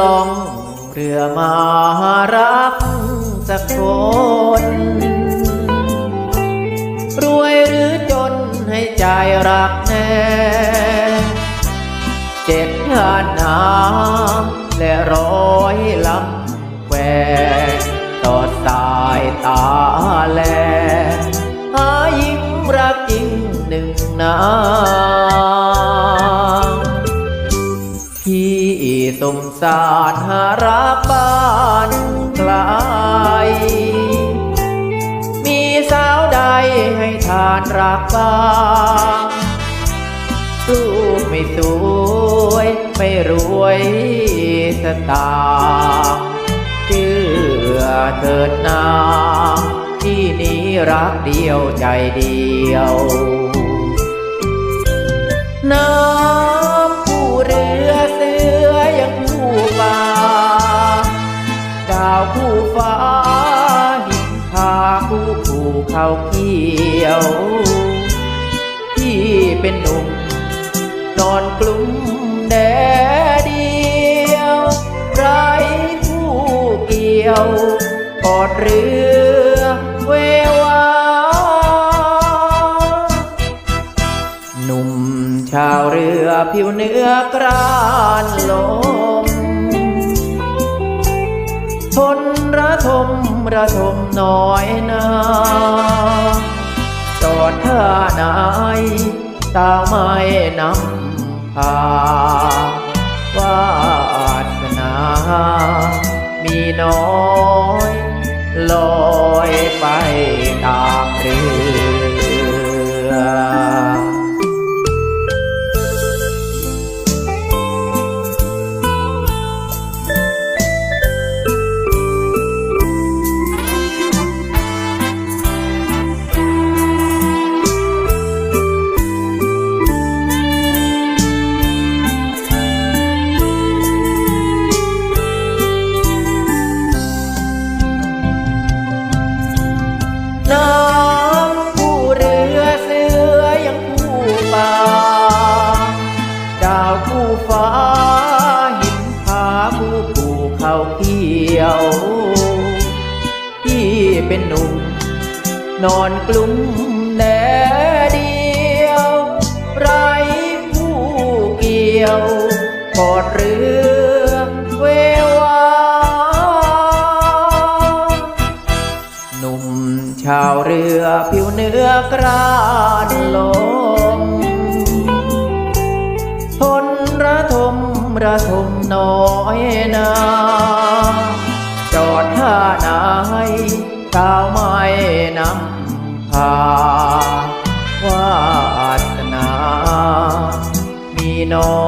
ลองเรือมารักสักคน รวยหรือจนให้ใจรักแน่ เจ็ดงานน้ำและร้อยลำแหวนต่อสายตาแลหายิ่งรักจริงหนึ่งนา สมสารหารักบ้านไกล มีสาวใดให้ทานรักบ้างลูกไม่สวย ไม่รวยสตางค์เชื่อเถิดนาที่นี้รักเดียวใจเดียวน้ำ เขาเกี่ยวที่เป็นหนุ่ม นอนกลุ่มแดดเดียวไรผู้เกี่ยวกอดเรือเววาหนุ่มชาวเรือผิวเนื้อกรานล ระทมน้อยนาจอดท่าไหนสาไม่นำพาวาสนา มีน้อยลอยไปตามเรือ เป็นหนุ่ม นอนกลุ้มแดดเดียว ไรผู้เกี่ยวกอดเรือเววาหนุ่มชาวเรือผิวเนื้อกรานลมทนระทมระทมน้อยนาจอดท่าไหน สาวไม่นำพาวาสนา มีน้อง